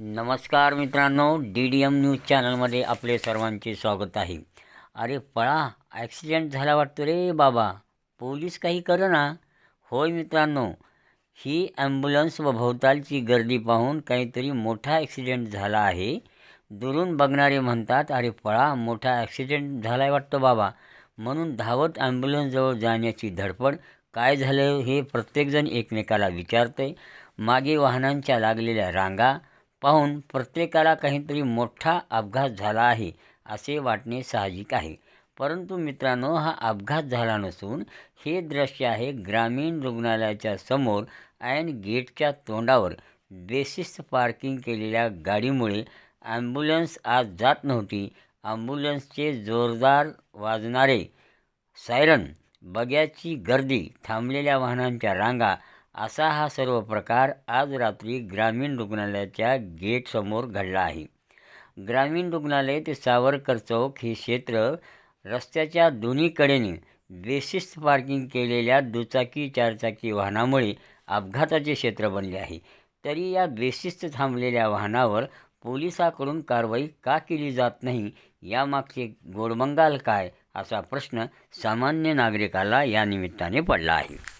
नमस्कार मित्रांनो D D M news चॅनलमध्ये आपले सर्वांचे स्वागत आहे. अरे पळा ॲक्सिडेंट झाला वाटतो रे बाबा. पोलीस काही ना. होय मित्रांनो ही ॲम्ब्युलन्स व भोवतालची गर्दी पाहून काहीतरी मोठा ॲक्सिडेंट झाला आहे. दुरून बघणारे म्हणतात अरे पळा मोठा ॲक्सिडेंट झाला आहे वाटतो बाबा. म्हणून धावत ॲम्ब्युलन्सजवळ जाण्याची धडपड काय झालं हे प्रत्येकजण एकमेकाला विचारते मागे वाहनांच्या लागलेल्या रांगा पाहून प्रत्येकाला काहीतरी मोठा अपघात झाला आहे असे वाटणे साहजिक आहे. परंतु मित्रांनो हा अपघात झाला नसून हे दृश्य आहे ग्रामीण रुग्णालयाच्या समोर ऐन गेटच्या तोंडावर. बेशिस्त पार्किंग केलेल्या गाडीमुळे ॲम्ब्युलन्स आज जात नव्हती. ॲम्ब्युलन्सचे जोरदार वाजणारे सायरन बग्याची गर्दी थांबलेल्या वाहनांच्या रांगा असा हा सर्व प्रकार आज रात्री ग्रामीण रुग्णालयाच्या गेटसमोर घडला आहे. ग्रामीण रुग्णालय ते सावरकर चौक हे क्षेत्र रस्त्याच्या दोन्हीकडेने बेशिस्त पार्किंग केलेल्या दुचाकी चारचाकी वाहनामुळे अपघाताचे क्षेत्र बनले आहे. तरी या बेशिस्त थांबलेल्या वाहनावर पोलिसाकडून कारवाई का केली जात नाही यामागचे गोडमंगाल काय असा प्रश्न सामान्य नागरिकाला या निमित्ताने पडला आहे.